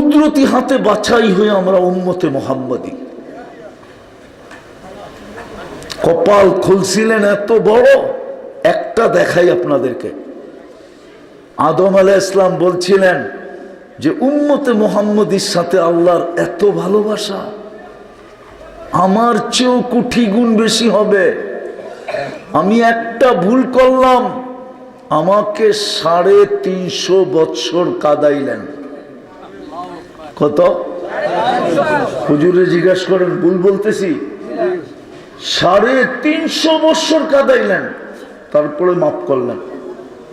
কুদরতি হাতে বাছাই হয়ে আমরা উম্মতে মোহাম্মদী। কপাল খুলছিলেন এত বড়, একটা দেখাই আপনাদেরকে। আদম আলাহ ইসলাম বলছিলেন যে, উম্মতে মোহাম্মদীর সাথে আল্লাহর এত ভালোবাসা, আমার চেয়েও কুঠি গুণ বেশি হবে। আমি একটা ভুল করলাম, আমাকে সাড়ে তিনশো বৎসর কাদাইলেন। কত? হুজুরে জিজ্ঞাসা করেন, ভুল বলতেছি। সাড়ে তিনশো বৎসর কাদাইলেন। তারপরে মাফ করলেন।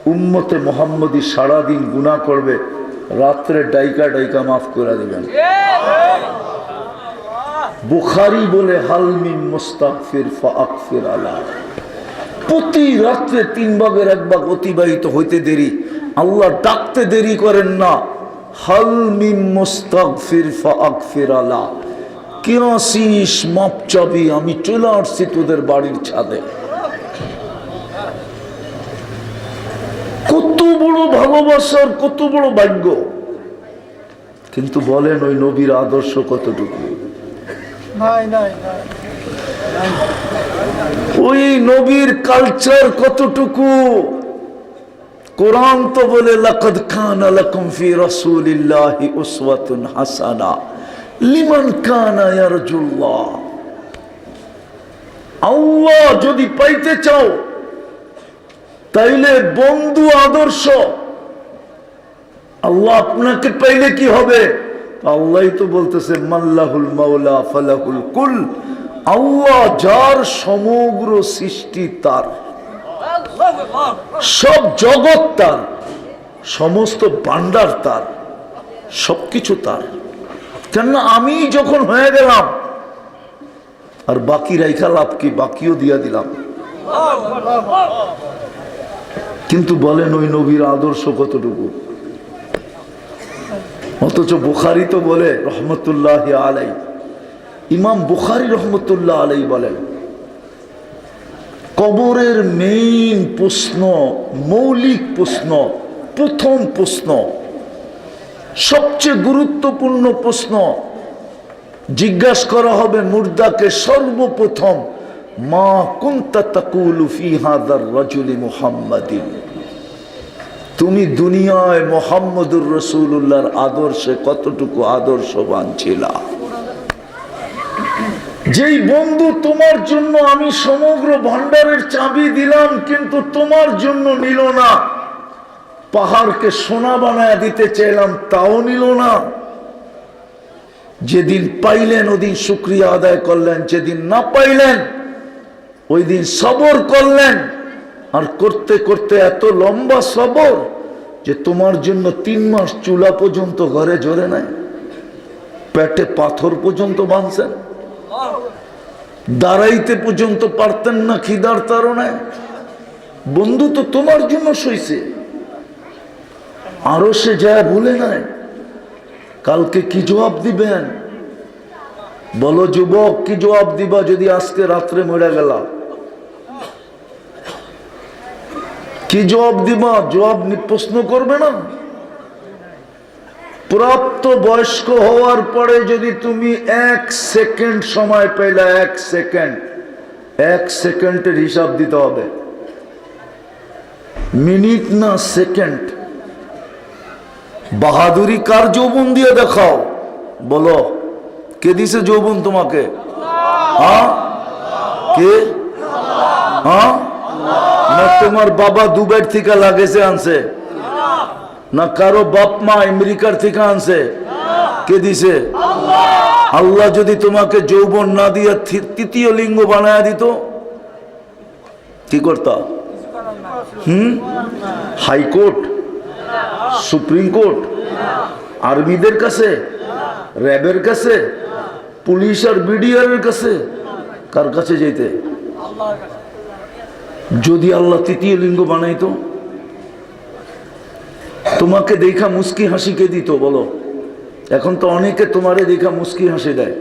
উম্মতে মোহাম্মদী সারাদিন গুণা করবে, রাত্রে ডাইকা ডাইকা মাফ করে দিবেন। বুখারি বলে হালমিন মুস্তাকফির ফাকফির আলা। প্রতি রাত্রে তিন ভাগের এক ভাগ অতিবাহিত হইতে দেরি। আল্লাহ ডাকতে দেরি করেন না। হালমিন মুস্তাকফির ফাকফির আলা কেন আসিস? মাপ চাবি আমি চলে আসছি তোদের বাড়ির ছাদে। কত বড় ভালোবাসার কত বড় ভাগ্য। কিন্তু বলেন ওই নবীর আদর্শ কতটুকু? ওই নবীর কালচার কতটুকু? কোরআন তো বলে আল্লাহ যদি পাইতে চাও, তাইলে বন্ধু আদর্শ। আল্লাহ আপনাকে পাইলে কি হবে? আল্লাহই তো বলতেছে মাল্লাহুল মাওলা ফালাহুল কুল। আল্লাহ যার সমগ্র সৃষ্টি তার। সব জগৎ তার, সমস্ত ভান্ডার তার, সবকিছু তার। কেননা আমি যখন হয়ে গেলাম, আর বাকি রাইখা লাভ কি, বাকিও দিয়া দিলাম। কিন্তু বলেন ওই নবীর আদর্শ কতটুকু? অথচ বুখারি তো বলে, রহমতুল্লাহ আলাই ইমাম বুখারি রহমতুল্লাহ আলাই বলেন কবরের মেইন প্রশ্ন, মৌলিক প্রশ্ন, প্রথম প্রশ্ন, সবচেয়ে গুরুত্বপূর্ণ প্রশ্ন, জিজ্ঞাসা করা হবে মুর্দাকে সর্বপ্রথম, মা কুন্তা তাকুলু তুমি দুনিয়ায় মোহাম্মদুর রসুল্লাহর আদর্শে কতটুকু আদর্শবান ছিলা? যেই বন্ধু তোমার জন্য আমি সমগ্র ভান্ডারের চাবি দিলাম, কিন্তু তোমার জন্য নিল না। পাহাড়কে সোনা বানায় দিতে চাইলাম, তাও নিল না। যেদিন পাইলেন, ওদিন শুক্রিয়া আদায় করলেন। যেদিন না পাইলেন ওই দিন সবর করলেন। আর করতে করতে এত লম্বা সবর যে তোমার জন্য তিন মাস চুলা পর্যন্ত ঘরে জোরে নাই, পেটে পাথর পর্যন্ত বাঁধছেন। দাঁড়াইতে পর্যন্ত পারতেন না খিদার তারণায় বন্ধু তো তোমার জন্য সইছে। আরও সে যায় ভুলে নাই, কালকে কি জবাব দিবেন? বলো যুবক, কি জবাব দিবা যদি আজকে রাত্রে মরে গেলা কি জবাব দিবা? জবাব প্রশ্ন করবে না? প্রাপ্ত বয়স্ক হওয়ার পরে যদি তুমি এক সেকেন্ড সময় পেলে, এক সেকেন্ড, এক সেকেন্ডের হিসাব দিতে হবে। মিনিট না সেকেন্ড। বাহাদুরি কার যৌবন দিয়ে দেখাও? বলো, কে দিছে যৌবন তোমাকে? হ্যাঁ? কে? হ্যাঁ? তোমার বাবা দুবাই থেকে লাগেছে আনছে। না কারও বাপ মা আমেরিকার থেকে আনছে। কে দিছে? আল্লাহ যদি তোমাকে যৌবন না দিয়ে তৃতীয় লিঙ্গ বানায় দিত, কি করতা? হুম? High court? Supreme court? আর্মিদের কাছে? র্যাবের কাছে? পুলিশ আর বিডিআর কাছে? কার কাছে যেতে যদি আল্লাহ তৃতীয় লিঙ্গ বানাইতো? তোমাকে দেখা মুস্কি হাসিকে দিত, বলো। এখন তো অনেকে তোমারে দেখা মুস্কি হাসি দেয়।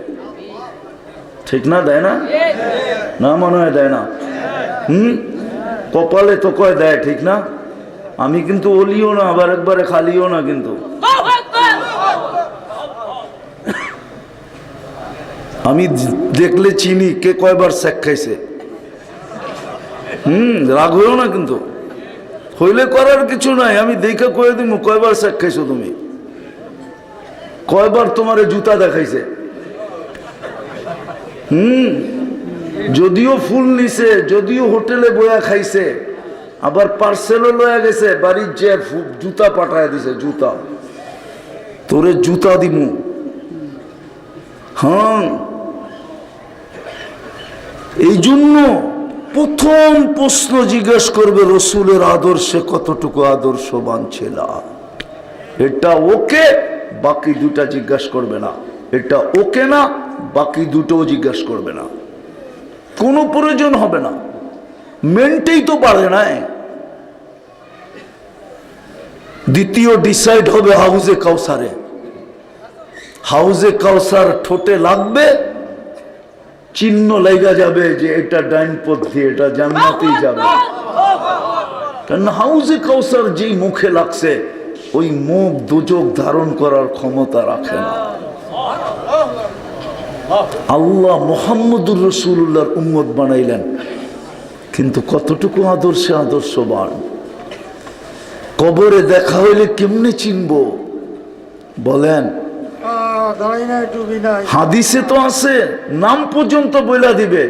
ঠিক না, দেয় না? না মনে হয় দেয় না। হুম? কপালে তো কয় দেয়, ঠিক না? আমি কিন্তু ওলিও না, আবার একবারে খালিও না কিন্তু। আমি দেখলে চিনি কে কয়বার স্যাক খাইছে। হুম? রাগ হইও না কিন্তু। হইলে করার কিছু নাই, আমি দেখে কয়ে দিব, কয়বার খাইছো তুমি? কয়বার তোমার জুতা দেখাইছে? হুম, যদিও ফুল নিছে, যদিও হোটেলে বয়া খাইছে, আবার পার্সেলও লয়া গেছে, বাড়ির যে জুতা পাঠায় দিছে, জুতা। তোরে জুতা দিমু। হ্যাঁ। এই জন্য প্রথম প্রশ্ন জিজ্ঞেস করবে, রসুলের আদর্শে কতটুকু আদর্শবান ছিল? এটা ওকে, বাকি দুটা জিজ্ঞাসা করবে না। এটা ওকে না, বাকি দুটোও জিজ্ঞাসা করবে না। কোনো প্রয়োজন হবে না। মেনটেই তো পারে না। দ্বিতীয় ডিসাইড হবে হাউজে কাউসারে। হাউজে কাউসার ঠোঁটে লাগবে চিহ্ন লেগা যাবে যে এটা ডাইন পথে এটা জান্নাতেই যাবে। কারণ হাউজে কাউসার যেই মুখে লাগছে ওই মুখ দুচোখ ধারণ করার ক্ষমতা রাখে না। আল্লাহ মোহাম্মদুর রসুল্লাহর উম্মত বানাইলেন কিন্তু কতটুকু আদর্শে আদর্শবান? কবরে দেখা হইলে কেমনে চিনব? বলেন আহ, দাঁড়াই নাই টুবি নাই হাদিসে তো আছে, নাম পর্যন্ত বইলা দিবে।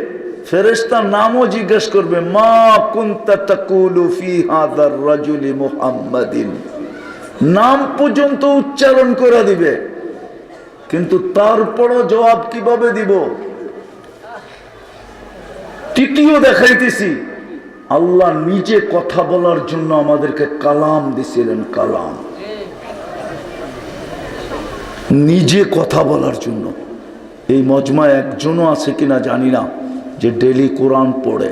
ফেরেশতা নামও জিজ্ঞেস করবে, মা কুনতা তাকুলু ফি হাদার রাজুলি মুহাম্মাদিন? নাম পর্যন্ত উচ্চারণ করে দিবে। কিন্তু তারপরও জবাব কীভাবে দিব? তৃতীয় দেখাইতেছি, আল্লাহ নিজে কথা বলার জন্য আমাদেরকে কালাম দিছিলেন, কালাম। নিজে কথা বলার জন্য। এই মজমা একজনও আছে কিনা জানি না যে ডেলি কোরআন পড়ে।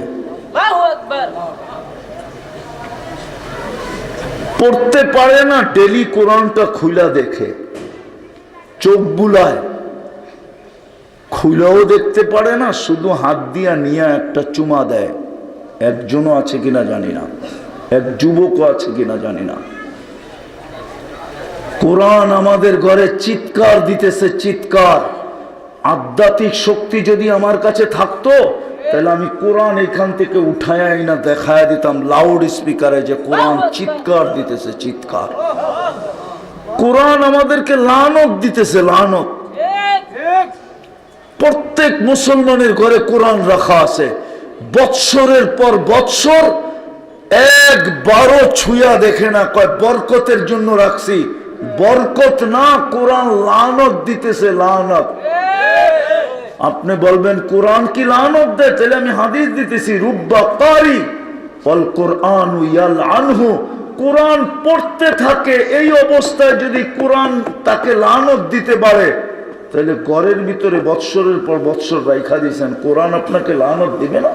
পড়তে পারে না ডেলি কোরআনটা খুইলা দেখে। চোখ বুলায়। খুইলাও দেখতে পারে না শুধু হাত দিয়া নিয়ে একটা চুমা দেয়। একজনও আছে কিনা জানি না এক যুবকও আছে কিনা জানি না। কোরআন আমাদের ঘরে চিৎকার দিতেছে, চিৎকার। আধ্যাত্মিক শক্তি যদি আমার কাছে থাকতো, তাহলে আমি কোরআন এখান থেকে উঠায় না, দেখায় দিতাম লাউড স্পিকারে যে কোরআন চিৎকার দিতেছে, চিৎকার। কোরআন আমাদেরকে লানত দিতেছে, লানত। প্রত্যেক মুসলমানের ঘরে কোরআন রাখা আছে। বৎসরের পর বৎসর একবারও ছুঁয়া দেখে না, কয় বরকতের জন্য রাখছি। বরকত না, কোরআন লানত দিতেছে, লানত। আপনি বলবেন, কোরআন কি লানত দেয়? তাহলে আমি হাদিস দিতেছি, রুব্বা কারি ফল কোরআন আনহু। কোরআন পড়তে থাকে, এই অবস্থায় যদি কোরআন তাকে লানত দিতে পারে, তাহলে ঘরের ভিতরে বৎসরের পর বৎসর রাইখা দিয়েছেন। কোরআন আপনাকে লানত দিবে না।